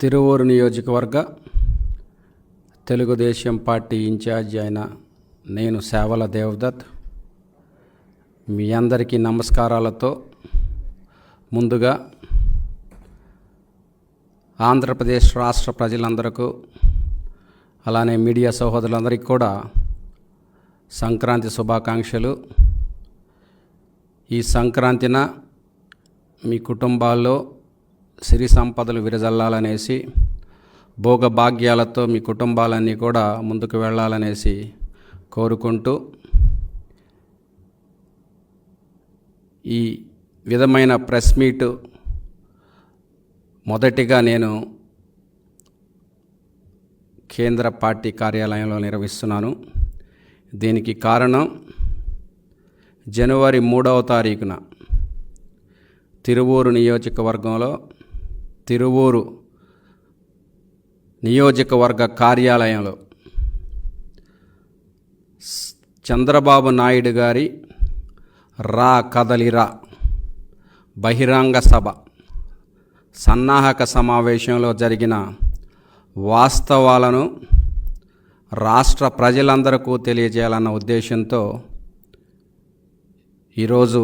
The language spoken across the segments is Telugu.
తిరువూరు నియోజకవర్గ తెలుగుదేశం పార్టీ ఇన్ఛార్జి అయిన నేను సేవల దేవదత్. మీ అందరికీ నమస్కారాలతో ముందుగా ఆంధ్రప్రదేశ్ రాష్ట్ర ప్రజలందరకు అలానే మీడియా సహోదరులందరికీ కూడా సంక్రాంతి శుభాకాంక్షలు. ఈ సంక్రాంతిన మీ కుటుంబాల్లో సిరి సంపదలు విరజల్లాలనేసి భోగభాగ్యాలతో మీ కుటుంబాలన్నీ కూడా ముందుకు వెళ్ళాలనేసి కోరుకుంటూ ఈ విధమైన ప్రెస్ మీటు మొదటిగా నేను కేంద్ర పార్టీ కార్యాలయంలో నిర్వహిస్తున్నాను. దీనికి కారణం జనవరి మూడవ తారీఖున తిరువూరు నియోజకవర్గంలో తిరువూరు నియోజకవర్గ కార్యాలయంలో చంద్రబాబు నాయుడు గారి రా కదలిరా బహిరంగ సభ సన్నాహక సమావేశంలో జరిగిన వాస్తవాలను రాష్ట్ర ప్రజలందరకు తెలియజేయాలన్న ఉద్దేశంతో ఈరోజు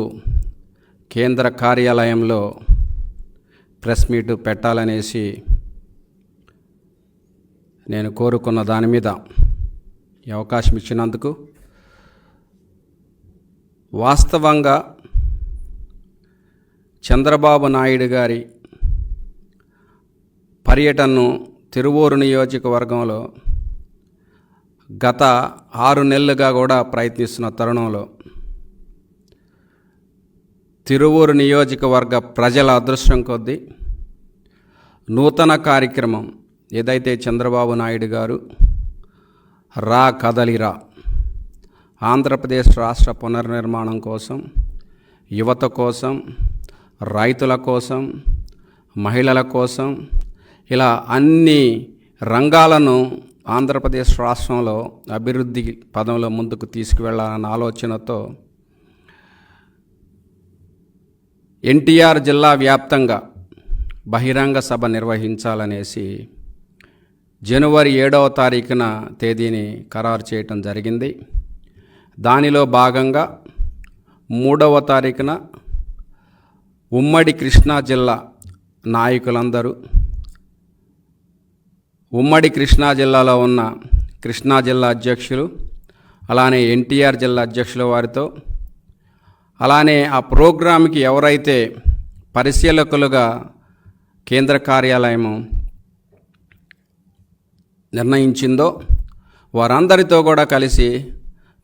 కేంద్ర కార్యాలయంలో ప్రెస్ మీట్ పెట్టాలనేసి నేను కోరుకున్న దాని మీద ఈ అవకాశం ఇచ్చినందుకు వాస్తవంగా చంద్రబాబు నాయుడు గారి పర్యటనను తిరువూరు నియోజకవర్గంలో గత ఆరు నెలలుగా కూడా ప్రయత్నిస్తున్న తరుణంలో తిరువూరు నియోజకవర్గ ప్రజల అదృష్టం కొద్దీ నూతన కార్యక్రమం ఏదైతే చంద్రబాబు నాయుడు గారు రా కదలిరా ఆంధ్రప్రదేశ్ రాష్ట్ర పునర్నిర్మాణం కోసం యువత కోసం రైతుల కోసం మహిళల కోసం ఇలా అన్ని రంగాలను ఆంధ్రప్రదేశ్ రాష్ట్రంలో అభివృద్ధి పదంలో ముందుకు తీసుకువెళ్ళాలన్న ఆలోచనతో ఎన్టీఆర్ జిల్లా వ్యాప్తంగా బహిరంగ సభ నిర్వహించాలనేసి జనవరి ఏడవ తారీఖున తేదీని ఖరారు చేయటం జరిగింది. దానిలో భాగంగా మూడవ తారీఖున ఉమ్మడి కృష్ణా జిల్లా నాయకులందరూ ఉమ్మడి కృష్ణా జిల్లాలో ఉన్న కృష్ణా జిల్లా అధ్యక్షులు అలానే ఎన్టీఆర్ జిల్లా అధ్యక్షుల వారితో అలానే ఆ ప్రోగ్రాంకి ఎవరైతే పరిశీలకులుగా కేంద్ర కార్యాలయం నిర్ణయించిందో వారందరితో కూడా కలిసి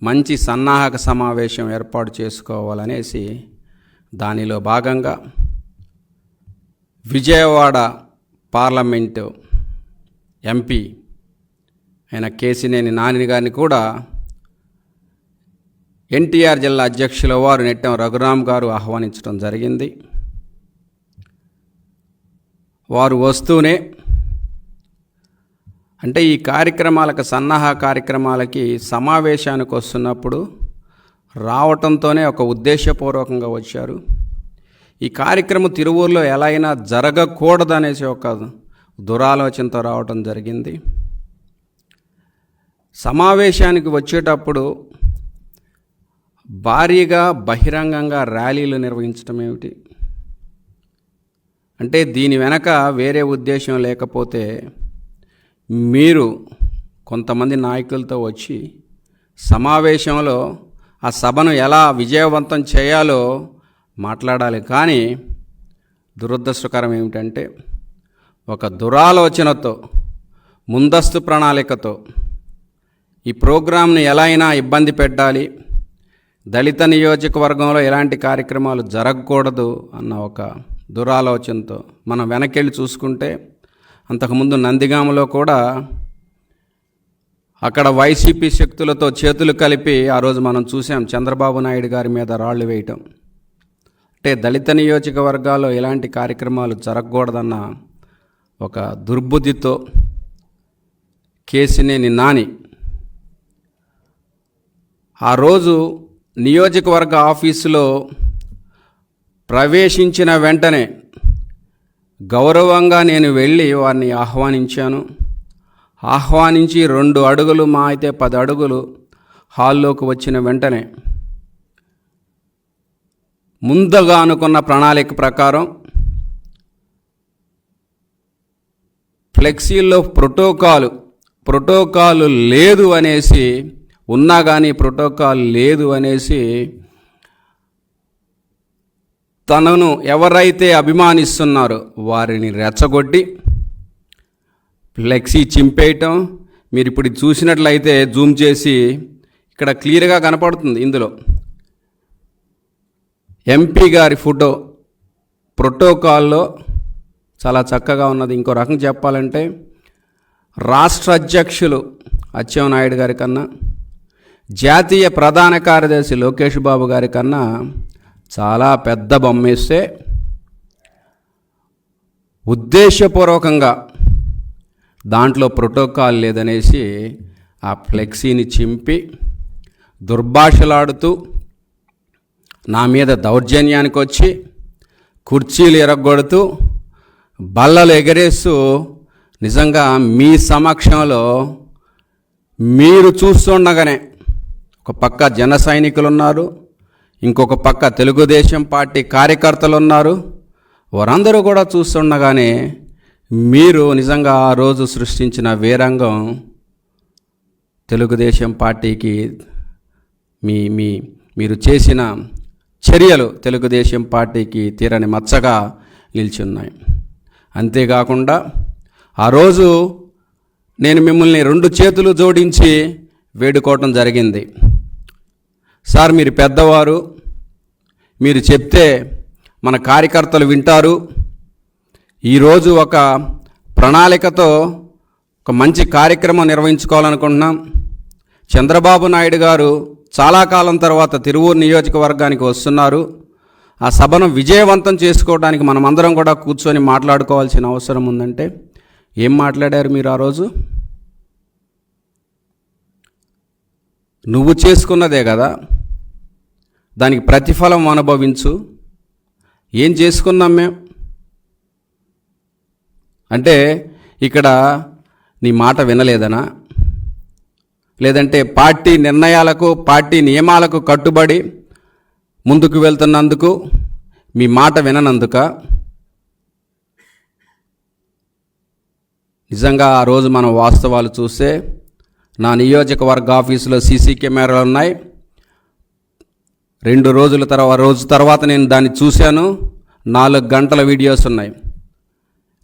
మంచి సన్నాహక సమావేశం ఏర్పాటు చేసుకోవాలనేసి దానిలో భాగంగా విజయవాడ పార్లమెంటు ఎంపీ అయిన కేసినేని నాని గారిని కూడా ఎన్టీఆర్ జిల్లా అధ్యక్షుల వారు నెట్టం రఘురామ్ గారు ఆహ్వానించడం జరిగింది. వారు వస్తూనే అంటే ఈ కార్యక్రమాలకు సన్నాహ కార్యక్రమాలకి సమావేశానికి వస్తున్నప్పుడు రావటంతోనే ఒక ఉద్దేశపూర్వకంగా వచ్చారు. ఈ కార్యక్రమం తిరువూరులో ఎలా అయినా జరగకూడదనేసి ఒక దురాలోచనతో రావటం జరిగింది. సమావేశానికి వచ్చేటప్పుడు భారీగా బహిరంగంగా ర్యాలీలు నిర్వహించడం ఏమిటి? అంటే దీని వెనక వేరే ఉద్దేశం లేకపోతే మీరు కొంతమంది నాయకులతో వచ్చి సమావేశంలో ఆ సభను ఎలా విజయవంతం చేయాలో మాట్లాడాలి. కానీ దురదృష్టకరం ఏమిటంటే ఒక దురాలోచనతో ముందస్తు ప్రణాళికతో ఈ ప్రోగ్రాంను ఎలా అయినా ఇబ్బంది పెట్టాలి. దళిత నియోజకవర్గంలో ఎలాంటి కార్యక్రమాలు జరగకూడదు అన్న ఒక దురాలోచనతో మనం వెనకెళ్ళి చూసుకుంటే అంతకుముందు నందిగామలో కూడా అక్కడ వైసీపీ శక్తులతో చేతులు కలిపి ఆ రోజు మనం చూసాం చంద్రబాబు నాయుడు గారి మీద రాళ్ళు వేయటం. అంటే దళిత నియోజకవర్గాల్లో ఎలాంటి కార్యక్రమాలు జరగకూడదన్న ఒక దుర్బుద్ధితో కేసినేని నాని ఆ రోజు నియోజకవర్గ ఆఫీసులో ప్రవేశించిన వెంటనే గౌరవంగా నేను వెళ్ళి వారిని ఆహ్వానించాను. ఆహ్వానించి రెండు అడుగులు మా అయితే పది అడుగులు హాల్లోకి వచ్చిన వెంటనే ముందుగా అనుకున్న ప్రణాళిక ప్రకారం ఫ్లెక్సీల్లో ప్రోటోకాలు ప్రోటోకాలు లేదు అనేసి ఉన్నా కానీ ప్రోటోకాల్ లేదు అనేసి తనను ఎవరైతే అభిమానిస్తున్నారో వారిని రెచ్చగొట్టి ఫ్లెక్సీ చింపేయటం మీరు ఇప్పుడు చూసినట్లయితే జూమ్ చేసి ఇక్కడ క్లియర్గా కనపడుతుంది ఇందులో. ఎంపీ గారి ఫోటో ప్రోటోకాల్లో చాలా చక్కగా ఉన్నది. ఇంకో రకం చెప్పాలంటే రాష్ట్ర అధ్యక్షులు అచ్చెన్నాయుడు గారి కన్నా జాతీయ ప్రధాన కార్యదర్శి లోకేష్ బాబు గారి కన్నా చాలా పెద్ద బొమ్మేస్తే ఉద్దేశపూర్వకంగా దాంట్లో ప్రోటోకాల్ లేదనేసి ఆ ఫ్లెక్సీని చింపి దుర్భాషలాడుతూ నా మీద దౌర్జన్యానికి వచ్చి కుర్చీలు ఎరగొడుతూ బల్లలు ఎగరేస్తూ నిజంగా మీ సమక్షంలో మీరు చూస్తుండగానే ఒక పక్క జన సైనికులున్నారు ఇంకొక పక్క తెలుగుదేశం పార్టీ కార్యకర్తలు ఉన్నారు వారందరూ కూడా చూస్తుండగానే మీరు నిజంగా ఆ రోజు సృష్టించిన వీరంగం తెలుగుదేశం పార్టీకి మీ మీ మీరు చేసిన చర్యలు తెలుగుదేశం పార్టీకి తీరని మచ్చగా నిల్చున్నాయి. అంతేకాకుండా ఆ రోజు నేను మిమ్మల్ని రెండు చేతులు జోడించి వేడుకోవటం జరిగింది. సార్ మీరు పెద్దవారు మీరు చెప్తే మన కార్యకర్తలు వింటారు. ఈరోజు ఒక ప్రణాళికతో ఒక మంచి కార్యక్రమం నిర్వహించుకోవాలనుకుంటున్నాం. చంద్రబాబు నాయుడు గారు చాలా కాలం తర్వాత తిరువూరు నియోజకవర్గానికి వస్తున్నారు. ఆ సభను విజయవంతం చేసుకోవడానికి మనమందరం కూడా కూర్చొని మాట్లాడుకోవాల్సిన అవసరం ఉందంటే ఏం మాట్లాడారు మీరు ఆ రోజు? నువ్వు చేసుకున్నదే కదా. దానికి ప్రతిఫలం అనుభవించు. ఏం చేసుకున్నాం మేము అంటే ఇక్కడ నీ మాట వినలేదనా? లేదంటే పార్టీ నిర్ణయాలకు పార్టీ నియమాలకు కట్టుబడి ముందుకు వెళ్తున్నందుకు మీ మాట విననందుక? నిజంగా ఆ రోజు మనం వాస్తవాలు చూస్తే నా నియోజకవర్గ ఆఫీసులో సీసీ కెమెరాలు ఉన్నాయి. రెండు రోజుల తర్వాత రోజు తర్వాత నేను దాన్ని చూశాను. నాలుగు గంటల వీడియోస్ ఉన్నాయి.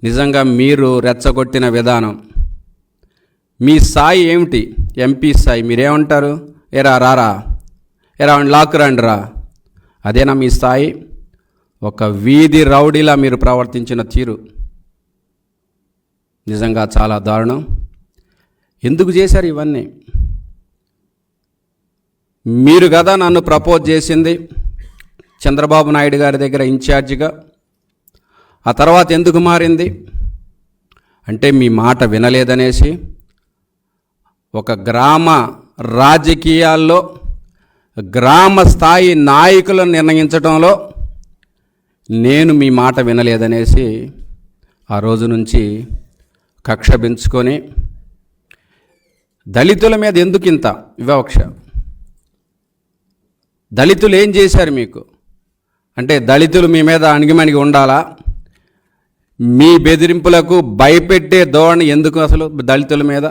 నిజంగా మీరు రెచ్చగొట్టిన విధానం. మీ స్థాయి ఏమిటి? ఎంపీ స్థాయి మీరేమంటారు? ఎరా రారా. ఎరా లాక్ రండి రా. అదేనా మీ స్థాయి ఒక వీధి రౌడీలా మీరు ప్రవర్తించిన తీరు. నిజంగా చాలా దారుణం. ఎందుకు చేశారు ఇవన్నీ? మీరు కదా నన్ను ప్రపోజ్ చేసింది చంద్రబాబు నాయుడు గారి దగ్గర ఇన్ఛార్జిగా. ఆ తర్వాత ఎందుకు మారింది? అంటే మీ మాట వినలేదనేసి ఒక గ్రామ రాజకీయాల్లో గ్రామ స్థాయి నాయకులను నిర్ణయించడంలో నేను మీ మాట వినలేదనేసి ఆ రోజు నుంచి కక్ష పెంచుకొని దళితుల మీద ఎందుకు ఇంత వివక్ష? దళితులు ఏం చేశారు మీకు? అంటే దళితులు మీ మీద అణిగిమణిగి ఉండాలా? మీ బెదిరింపులకు భయపెట్టే ధోరణి ఎందుకు అసలు దళితుల మీద?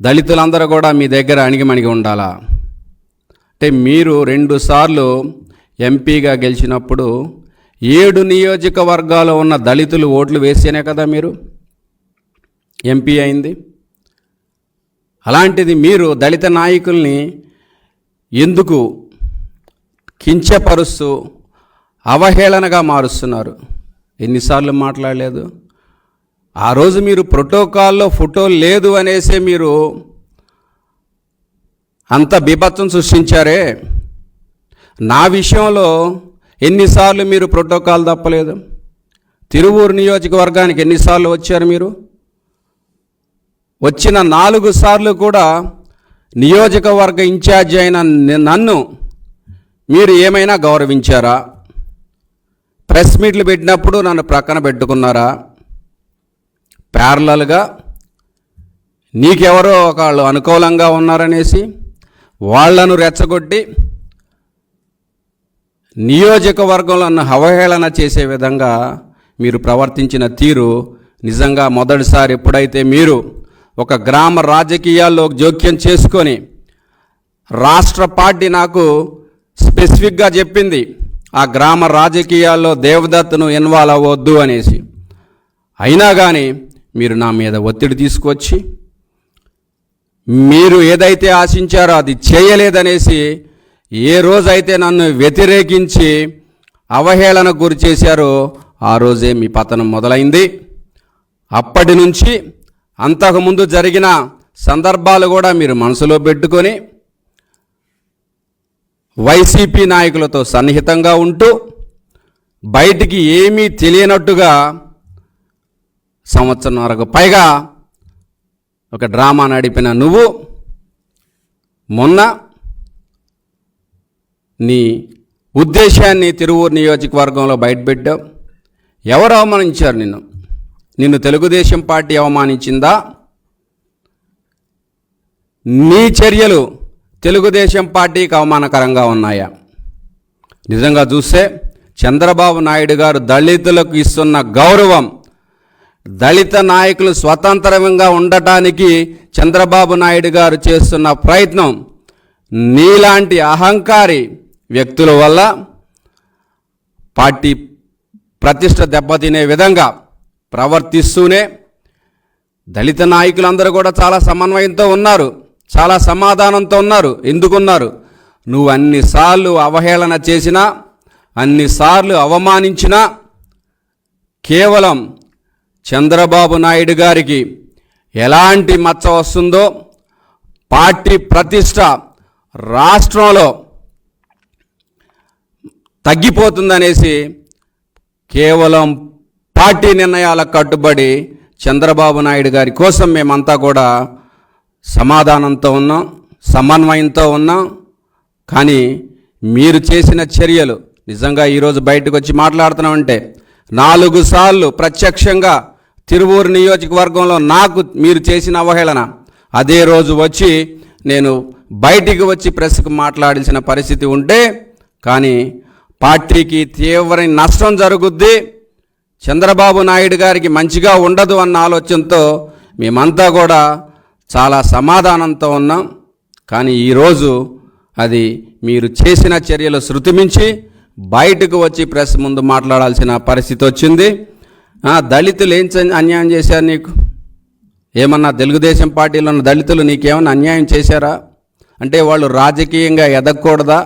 దళితులందరూ కూడా మీ దగ్గర అణిగిమణిగి ఉండాలా? అంటే మీరు రెండుసార్లు ఎంపీగా గెలిచినప్పుడు ఏడు నియోజకవర్గాలు ఉన్న దళితులు ఓట్లు వేస్తేనే కదా మీరు ఎంపీ అయింది? అలాంటిది మీరు దళిత నాయకుల్ని ఎందుకు కించపరుస్తూ అవహేళనగా మారుస్తున్నారు? ఎన్నిసార్లు మాట్లాడలేదు? ఆ రోజు మీరు ప్రోటోకాల్లో ఫోటో లేదు అనేసే మీరు అంత బీభత్సం సృష్టించారే? నా విషయంలో ఎన్నిసార్లు మీరు ప్రోటోకాల్ తప్పలేదు? తిరువూరు నియోజకవర్గానికి ఎన్నిసార్లు వచ్చారు మీరు? వచ్చిన నాలుగు సార్లు కూడా నియోజకవర్గ ఇన్ఛార్జి అయిన నన్ను మీరు ఏమైనా గౌరవించారా? ప్రెస్ మీట్లు పెట్టినప్పుడు నన్ను ప్రక్కన పెట్టుకున్నారా? ప్యారలల్గా నీకెవరో ఒకళ్ళు అనుకూలంగా ఉన్నారనేసి వాళ్ళను రెచ్చగొట్టి నియోజకవర్గంలో నన్ను అవహేళన చేసే విధంగా మీరు ప్రవర్తించిన తీరు నిజంగా మొదటిసారి ఎప్పుడైతే మీరు ఒక గ్రామ రాజకీయాల్లో జోక్యం చేసుకొని రాష్ట్ర పార్టీ నాకు స్పెసిఫిక్గా చెప్పింది ఆ గ్రామ రాజకీయాల్లో దేవదత్తును ఇన్వాల్వ్ అవ్వద్దు అనేసి. అయినా కానీ మీరు నా మీద ఒత్తిడి తీసుకొచ్చి మీరు ఏదైతే ఆశించారో అది చేయలేదనేసి ఏ రోజైతే నన్ను వ్యతిరేకించి అవహేళనకు గురి చేశారో ఆ రోజే మీ పతనం మొదలైంది. అప్పటి నుంచి అంతకుముందు జరిగిన సందర్భాలు కూడా మీరు మనసులో పెట్టుకొని వైసీపీ నాయకులతో సన్నిహితంగా ఉంటూ బయటికి ఏమీ తెలియనట్టుగా సంవత్సరంన్నరకు పైగా ఒక డ్రామా నడిపిన నువ్వు మొన్న నీ ఉద్దేశాన్ని తిరువూరు నియోజకవర్గంలో బయటపెట్టావు. ఎవరు అవమానించారు నిన్ను? నిన్ను తెలుగుదేశం పార్టీ అవమానించిందా? నీ చర్యలు తెలుగుదేశం పార్టీకి అవమానకరంగా ఉన్నాయా? నిజంగా చూస్తే చంద్రబాబు నాయుడు గారు దళితులకు ఇస్తున్న గౌరవం దళిత నాయకులు స్వతంత్రంగా ఉండటానికి చంద్రబాబు నాయుడు గారు చేస్తున్న ప్రయత్నం నీలాంటి అహంకారి వ్యక్తుల వల్ల పార్టీ ప్రతిష్ట దెబ్బతినే విధంగా ప్రవర్తిస్తూనే దళిత నాయకులందరూ కూడా చాలా సమన్వయంతో ఉన్నారు చాలా సమాధానంతో ఉన్నారు ఎందుకున్నారు? నువ్వు అన్నిసార్లు అవహేళన చేసినా అన్నిసార్లు అవమానించినా కేవలం చంద్రబాబు నాయుడు గారికి ఎలాంటి మచ్చ వస్తుందో పార్టీ ప్రతిష్ట రాష్ట్రంలో తగ్గిపోతుందనేసి కేవలం పార్టీ నిర్ణయాలకు కట్టుబడి చంద్రబాబు నాయుడు గారి కోసం మేమంతా కూడా సమాధానంతో ఉన్నాం సమన్వయంతో ఉన్నాం. కానీ మీరు చేసిన చర్యలు నిజంగా ఈరోజు బయటకు వచ్చి మాట్లాడుతున్నామంటే నాలుగు సార్లు ప్రత్యక్షంగా తిరువూరు నియోజకవర్గంలో నాకు మీరు చేసిన అవహేళన. అదే రోజు వచ్చి నేను బయటికి వచ్చి ప్రెస్కు మాట్లాడాల్సిన పరిస్థితి ఉంటే కానీ పార్టీకి తీవ్ర నష్టం జరుగుద్ది. చంద్రబాబు నాయుడు గారికి మంచిగా ఉండదు అన్న ఆలోచనతో మేమంతా కూడా చాలా సమాధానంతో ఉన్నాం. కానీ ఈరోజు అది మీరు చేసిన చర్యలు శృతిమించి బయటకు వచ్చి ప్రెస్ ముందు మాట్లాడాల్సిన పరిస్థితి వచ్చింది. దళితులు ఏం అన్యాయం చేశారు నీకు? ఏమన్నా తెలుగుదేశం పార్టీలో ఉన్న దళితులు నీకేమన్నా అన్యాయం చేశారా? అంటే వాళ్ళు రాజకీయంగా ఎదగకూడదా?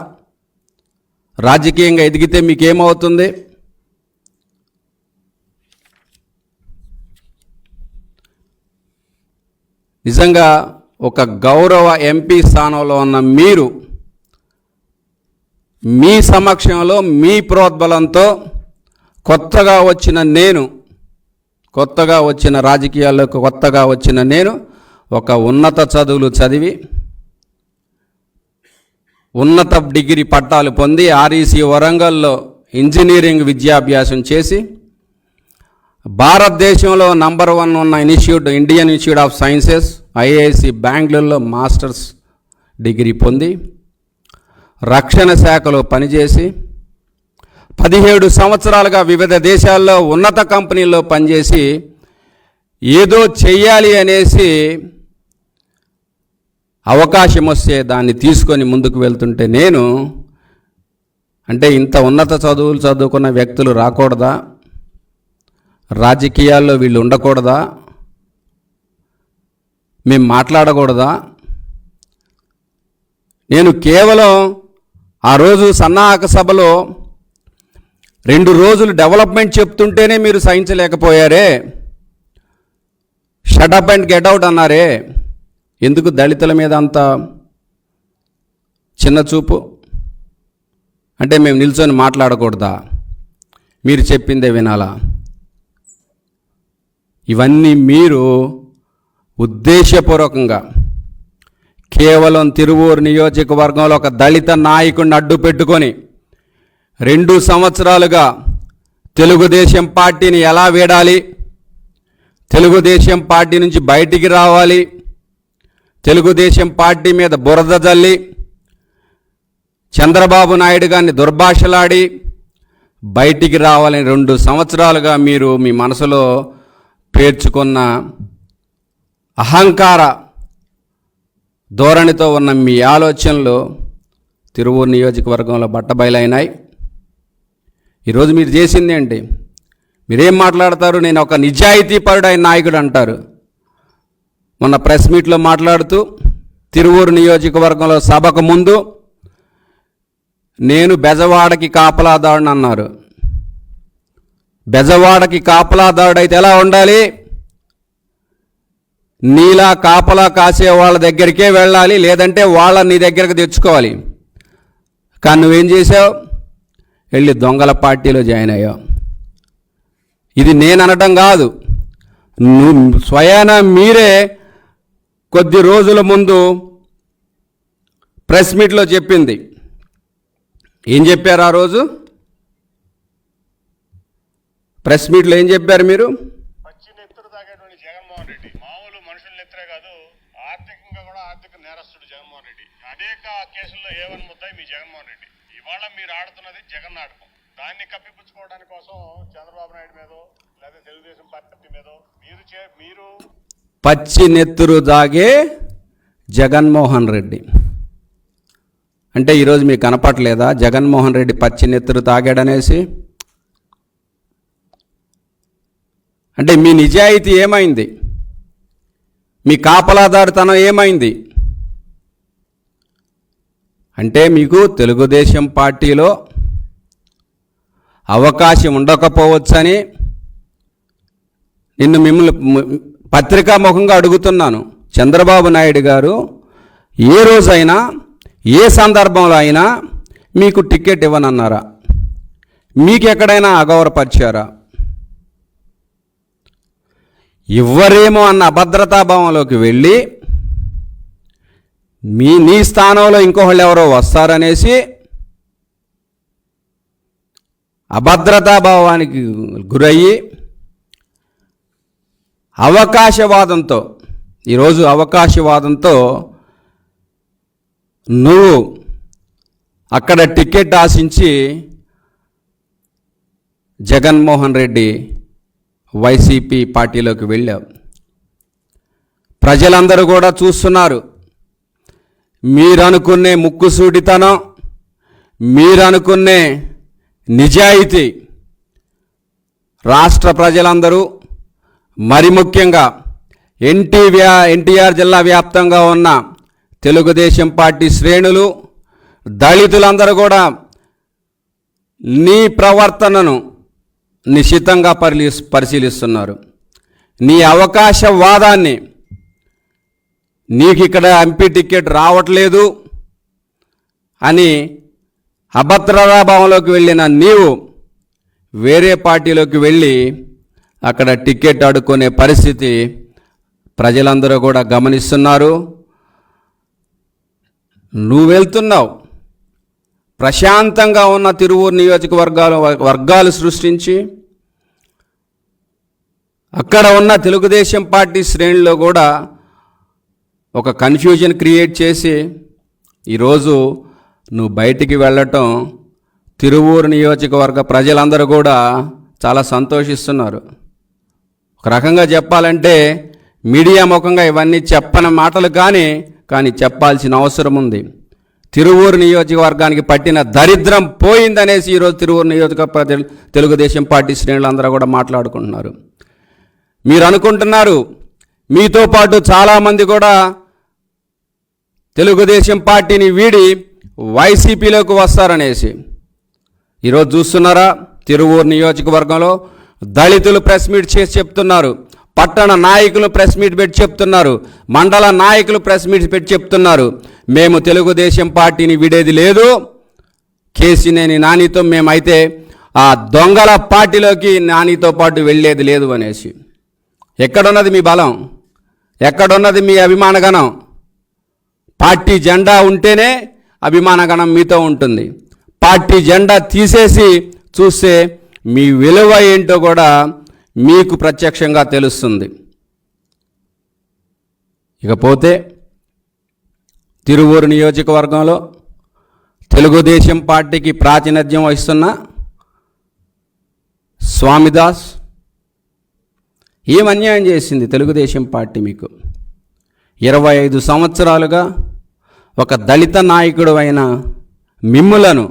రాజకీయంగా ఎదిగితే మీకేమవుతుంది? నిజంగా ఒక గౌరవ ఎంపీ స్థానంలో ఉన్న మీరు మీ సమక్షంలో మీ ప్రోద్బలంతో కొత్తగా వచ్చిన నేను కొత్తగా వచ్చిన రాజకీయాల్లోకి కొత్తగా వచ్చిన నేను ఒక ఉన్నత చదువులు చదివి ఉన్నత డిగ్రీ పట్టాలు పొంది ఆర్ఈసీ వరంగల్లో ఇంజనీరింగ్ విద్యాభ్యాసం చేసి భారతదేశంలో నంబర్ వన్ ఉన్న institute Indian institute of sciences IIC బెంగళూరులో మాస్టర్స్ డిగ్రీ పొంది రక్షణ శాఖలో పనిచేసి పదిహేడు సంవత్సరాలుగా వివిధ దేశాల్లో ఉన్నత కంపెనీల్లో పనిచేసి ఏదో చెయ్యాలి అనేసి అవకాశం వస్తే దాన్ని తీసుకొని ముందుకు వెళ్తుంటే నేను అంటే ఇంత ఉన్నత చదువులు చదువుకున్న వ్యక్తులు రాకూడదా? రాజకీయాల్లో వీళ్ళు ఉండకూడదా? మేము మాట్లాడకూడదా? నేను కేవలం ఆ రోజు సన్నాహక సభలో రెండు రోజులు డెవలప్మెంట్ చెప్తుంటేనే మీరు సహించలేకపోయారే. Shut up and get out అన్నారే. ఎందుకు దళితుల మీద అంత చిన్న చూపు? అంటే మేము నిల్చొని మాట్లాడకూడదా? మీరు చెప్పిందే వినాలా? ఇవన్నీ మీరు ఉద్దేశపూర్వకంగా కేవలం తిరువూరు నియోజకవర్గంలో ఒక దళిత నాయకుడిని అడ్డు పెట్టుకొని రెండు సంవత్సరాలుగా తెలుగుదేశం పార్టీని ఎలా వీడాలి? తెలుగుదేశం పార్టీ నుంచి బయటికి రావాలి. తెలుగుదేశం పార్టీ మీద బురద జల్లి చంద్రబాబు నాయుడు గారిని దుర్భాషలాడి బయటికి రావాలని రెండు సంవత్సరాలుగా మీరు మీ మనసులో పేర్చుకున్న అహంకార ధోరణితో ఉన్న మీ ఆలోచనలు తిరువూరు నియోజకవర్గంలో బట్టబయలైనాయి. ఈరోజు మీరు చేసింది ఏంటి? మీరేం మాట్లాడతారు? నేను ఒక నిజాయితీపరుడైన నాయకుడు అంటారు. మొన్న ప్రెస్ మీట్లో మాట్లాడుతూ తిరువూరు నియోజకవర్గంలో సభకు ముందు నేను బెజవాడకి కాపలాదారుని అన్నారు. బెజవాడకి కాపలాదారుడైతే అయితే ఎలా ఉండాలి? నీలా కాపలా కాసే వాళ్ళ దగ్గరికే వెళ్ళాలి లేదంటే వాళ్ళ నీ దగ్గరకు తెచ్చుకోవాలి. కానీ నువ్వేం చేసావు? వెళ్ళి దొంగల పార్టీలో జాయిన్ అయ్యావు. ఇది నేను అనటం కాదు. నువ్వు స్వయాన మీరే కొద్ది రోజుల ముందు ప్రెస్ మీట్లో చెప్పింది. ఏం చెప్పారు ఆ రోజు? ప్రెస్ మీట్లో ఏం చెప్పారు మీరు? పచ్చి నెత్తురు తాగేటువంటి జగన్మోహన్ రెడ్డి. మామూలు మనుషుల నెత్తరే కాదు ఆర్థికంగా కూడా ఆర్థిక నేరస్తుడు జగన్మోహన్ రెడ్డి. అనేక కేసుల్లో ఏవన్ ముద్దాయి మీ జగన్మోహన్ రెడ్డి. ఇవాళ మీరు ఆడుతున్నది జగన్ నాటకం దాన్ని కప్పిపుచ్చుకోవడానికి కోసం చంద్రబాబు నాయుడు మీదో లేదా తెలుగుదేశం పార్టీ మీదో మీరు చే మీరు పచ్చి నెత్తురు దాగే జగన్మోహన్ రెడ్డి. అంటే ఈరోజు మీకు కనపట్లేదా జగన్మోహన్ రెడ్డి పచ్చి నెత్తురు తాగాడనేసి? అంటే మీ నిజాయితీ ఏమైంది? మీ కాపలాదారితనం ఏమైంది? అంటే మీకు తెలుగుదేశం పార్టీలో అవకాశం ఉండకపోవచ్చని నిన్ను మిమ్మల్ని పత్రికా పత్రికాముఖంగా అడుగుతున్నాను. చంద్రబాబు నాయుడు గారు ఏ రోజైనా ఏ సందర్భంలో అయినా మీకు టికెట్ ఇవ్వనన్నారా? మీకు ఎక్కడైనా అగౌరపరిచారా ఇవ్వరేమో అన్న అభద్రతాభావంలోకి వెళ్ళి మీ నీ స్థానంలో ఇంకొకళ్ళు ఎవరో వస్తారనేసి అభద్రతాభావానికి గురయ్యి అవకాశవాదంతో ఈరోజు అవకాశవాదంతో నువ్వు అక్కడ టికెట్ ఆశించి జగన్మోహన్ రెడ్డి వైసీపీ పార్టీలోకి వెళ్ళావు. ప్రజలందరూ కూడా చూస్తున్నారు. మీరనుకునే ముక్కుసూటితనం మీరనుకునే నిజాయితీ రాష్ట్ర ప్రజలందరూ మరి ముఖ్యంగా ఎన్టీ వ్యా ఎన్టీఆర్ జిల్లా వ్యాప్తంగా ఉన్న తెలుగుదేశం పార్టీ శ్రేణులు దళితులందరూ కూడా నీ ప్రవర్తనను నిశితంగా పరిలీ పరిశీలిస్తున్నారు. నీ అవకాశవాదాన్ని నీకు ఇక్కడ ఎంపీ టికెట్ రావట్లేదు అని అభద్రతాభావంలోకి వెళ్ళిన నీవు వేరే పార్టీలోకి వెళ్ళి అక్కడ టికెట్ అడుక్కునే పరిస్థితి ప్రజలందరూ కూడా గమనిస్తున్నారు. నువ్వు వెళ్తున్నావు. ప్రశాంతంగా ఉన్న తిరువూరు నియోజకవర్గాలు వర్గాలు సృష్టించి అక్కడ ఉన్న తెలుగుదేశం పార్టీ శ్రేణిలో కూడా ఒక కన్ఫ్యూజన్ క్రియేట్ చేసి ఈరోజు నువ్వు బయటికి వెళ్ళటం తిరువూరు నియోజకవర్గ ప్రజలందరూ కూడా చాలా సంతోషిస్తున్నారు. ఒక రకంగా చెప్పాలంటే మీడియా ముఖంగా ఇవన్నీ చెప్పని మాటలు కానీ కానీ చెప్పాల్సిన అవసరం ఉంది. తిరువూరు నియోజకవర్గానికి పట్టిన దరిద్రం పోయిందనేసి ఈరోజు తిరువూరు నియోజక ప్రజలు తెలుగుదేశం పార్టీ శ్రేణులందరూ కూడా మాట్లాడుకుంటున్నారు. మీరు అనుకుంటున్నారు మీతో పాటు చాలామంది కూడా తెలుగుదేశం పార్టీని వీడి వైసీపీలోకి వస్తారనేసి. ఈరోజు చూస్తున్నారా తిరువూరు నియోజకవర్గంలో దళితులు ప్రెస్ మీట్ చేసి చెప్తున్నారు. పట్టణ నాయకులు ప్రెస్ మీట్ పెట్టి చెప్తున్నారు. మండల నాయకులు ప్రెస్ మీట్ పెట్టి చెప్తున్నారు. మేము తెలుగుదేశం పార్టీని విడేది లేదు. కేసినేని నానితో మేమైతే ఆ దొంగల పార్టీలోకి నానితో పాటు వెళ్ళేది లేదు అనేసి. ఎక్కడున్నది మీ బలం? ఎక్కడున్నది మీ అభిమానగణం పార్టీ జెండా ఉంటేనే అభిమానగణం మీతో ఉంటుంది. పార్టీ జెండా తీసేసి చూస్తే మీ విలువ ఏంటో కూడా మీకు ప్రత్యక్షంగా తెలుస్తుంది. ఇకపోతే తిరువూరు నియోజకవర్గంలో తెలుగుదేశం పార్టీకి ప్రాతినిధ్యం వహిస్తున్న స్వామిదాస్ ఏం అన్యాయం చేసింది తెలుగుదేశం పార్టీ మీకు? ఇరవై ఐదు సంవత్సరాలుగా ఒక దళిత నాయకుడు అయిన మిమ్ములను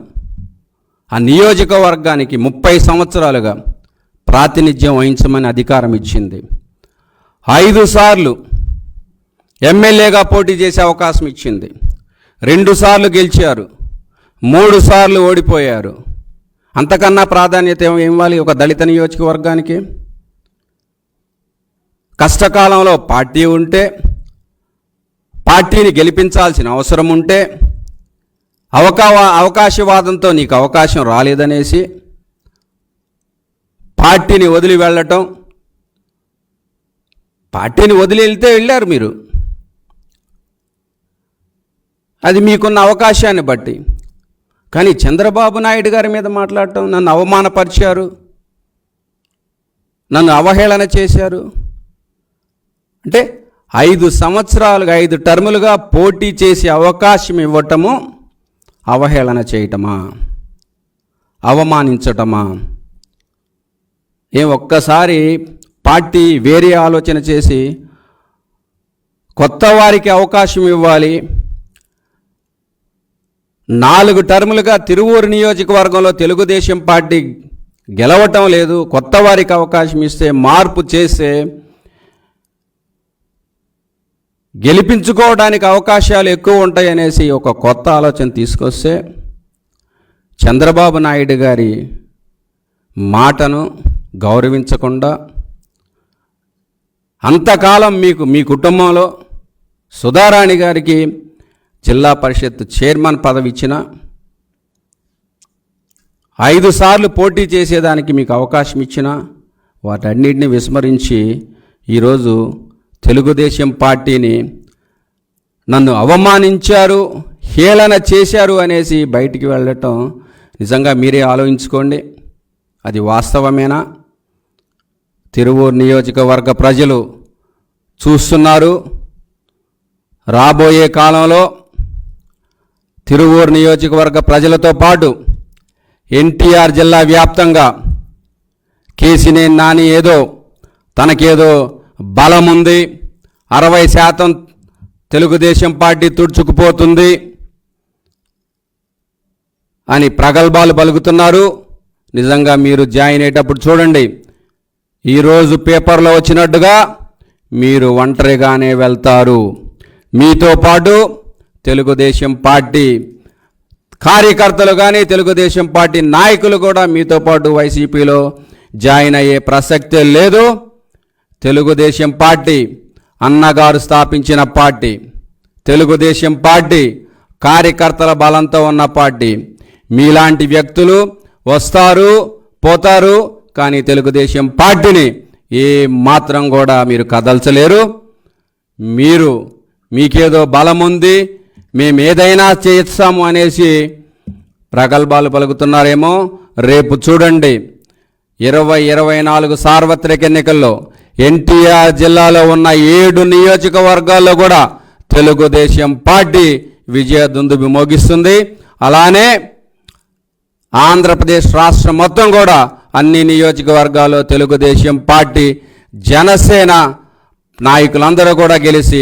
ఆ నియోజకవర్గానికి ముప్పై సంవత్సరాలుగా ప్రాతినిధ్యం వహించమని అధికారం ఇచ్చింది. ఐదు సార్లు ఎమ్మెల్యేగా పోటీ చేసే అవకాశం ఇచ్చింది. రెండుసార్లు గెలిచారు. మూడు సార్లు ఓడిపోయారు. అంతకన్నా ప్రాధాన్యత ఏం ఇవ్వాలి ఒక దళిత నియోజకవర్గానికి? కష్టకాలంలో పార్టీ ఉంటే పార్టీని గెలిపించాల్సిన అవసరం ఉంటే అవకా అవకాశవాదంతో నీకు అవకాశం రాలేదనేసి పార్టీని వదిలి వెళ్ళటం. పార్టీని వదిలి వెళ్తే వెళ్ళారు మీరు. అది మీకున్న అవకాశాన్ని బట్టి. కానీ చంద్రబాబు నాయుడు గారి మీద మాట్లాడటం నన్ను అవమానపరిచారు. నన్ను అవహేళన చేశారు. అంటే ఐదు సంవత్సరాలుగా ఐదు టర్ములుగా పోటీ చేసే అవకాశం ఇవ్వటము అవహేళన చేయటమా? అవమానించటమా? ఏం ఒక్కసారి పార్టీ వేరే ఆలోచన చేసి కొత్త వారికి అవకాశం ఇవ్వాలి. నాలుగు టర్ములుగా తిరువూరు నియోజకవర్గంలో తెలుగుదేశం పార్టీ గెలవటం లేదు. కొత్త వారికి అవకాశం ఇస్తే మార్పు చేస్తే గెలిపించుకోవడానికి అవకాశాలు ఎక్కువ ఉంటాయనేసి ఒక కొత్త ఆలోచన తీసుకొస్తే చంద్రబాబు నాయుడు గారి మాటను గౌరవించకుండా అంతకాలం మీకు మీ కుటుంబంలో సుధారాణి గారికి జిల్లా పరిషత్ చైర్మన్ పదవి ఇచ్చిన ఐదు సార్లు పోటీ చేసేదానికి మీకు అవకాశం ఇచ్చిన వాటన్నిటిని విస్మరించి ఈరోజు తెలుగుదేశం పార్టీని నన్ను అవమానించారు హేళన చేశారు అనేసి బయటికి వెళ్ళటం నిజంగా మీరే ఆలోచించుకోండి. అది వాస్తవమేనా? తిరువూరు నియోజకవర్గ ప్రజలు చూస్తున్నారు. రాబోయే కాలంలో తిరువూరు నియోజకవర్గ ప్రజలతో పాటు ఎన్టీఆర్ జిల్లా వ్యాప్తంగా కేసినేని నాని ఏదో తనకేదో బలం ఉంది అరవై శాతం తెలుగుదేశం పార్టీ తుడుచుకుపోతుంది అని ప్రగల్భాలు పలుకుతున్నారు. నిజంగా మీరు జాయిన్ అయ్యేటప్పుడు చూడండి. ఈరోజు పేపర్లో వచ్చినట్టుగా మీరు ఒంటరిగానే వెళ్తారు. మీతో పాటు తెలుగుదేశం పార్టీ కార్యకర్తలు కానీ తెలుగుదేశం పార్టీ నాయకులు కూడా మీతో పాటు వైసీపీలో జాయిన్ అయ్యే ప్రసక్తే లేదు. తెలుగుదేశం పార్టీ అన్నగారు స్థాపించిన పార్టీ తెలుగుదేశం పార్టీ కార్యకర్తల బలంతో ఉన్న పార్టీ. మీలాంటి వ్యక్తులు వస్తారు పోతారు కానీ తెలుగుదేశం పార్టీని ఏ మాత్రం కూడా మీరు కదల్చలేరు. మీరు మీకేదో బలం ఉంది మేము ఏదైనా చేస్తాము అనేసి ప్రగల్భాలు పలుకుతున్నారేమో. రేపు చూడండి ఇరవై ఇరవై నాలుగు సార్వత్రిక ఎన్నికల్లో ఎన్టీఆర్ జిల్లాలో ఉన్న ఏడు నియోజకవర్గాల్లో కూడా తెలుగుదేశం పార్టీ విజయ దుందుబి మోగిస్తుంది. అలానే ఆంధ్రప్రదేశ్ రాష్ట్రం మొత్తం కూడా అన్ని నియోజకవర్గాల్లో తెలుగుదేశం పార్టీ జనసేన నాయకులందరూ కూడా గెలిచి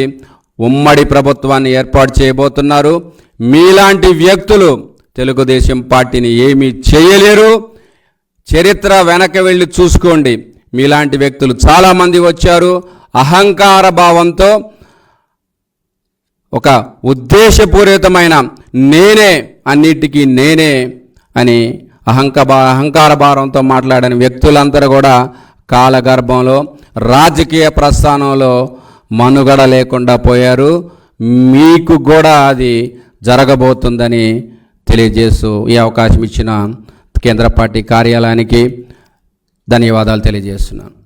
ఉమ్మడి ప్రభుత్వాన్ని ఏర్పాటు చేయబోతున్నారు. మీలాంటి వ్యక్తులు తెలుగుదేశం పార్టీని ఏమీ చేయలేరు. చరిత్ర వెనక వెళ్ళి చూసుకోండి. మీలాంటి వ్యక్తులు చాలామంది వచ్చారు. అహంకార భావంతో ఒక ఉద్దేశపూరితమైన నేనే అన్నిటికీ నేనే అని అహంక అహంకార భారంతో మాట్లాడిన వ్యక్తులందరూ కూడా కాలగర్భంలో రాజకీయ ప్రస్థానంలో మనుగడ లేకుండా పోయారు. మీకు కూడా అది జరగబోతుందని తెలియజేస్తూ ఈ అవకాశం ఇచ్చిన కేంద్ర పార్టీ కార్యాలయానికి ధన్యవాదాలు తెలియజేస్తున్నాను.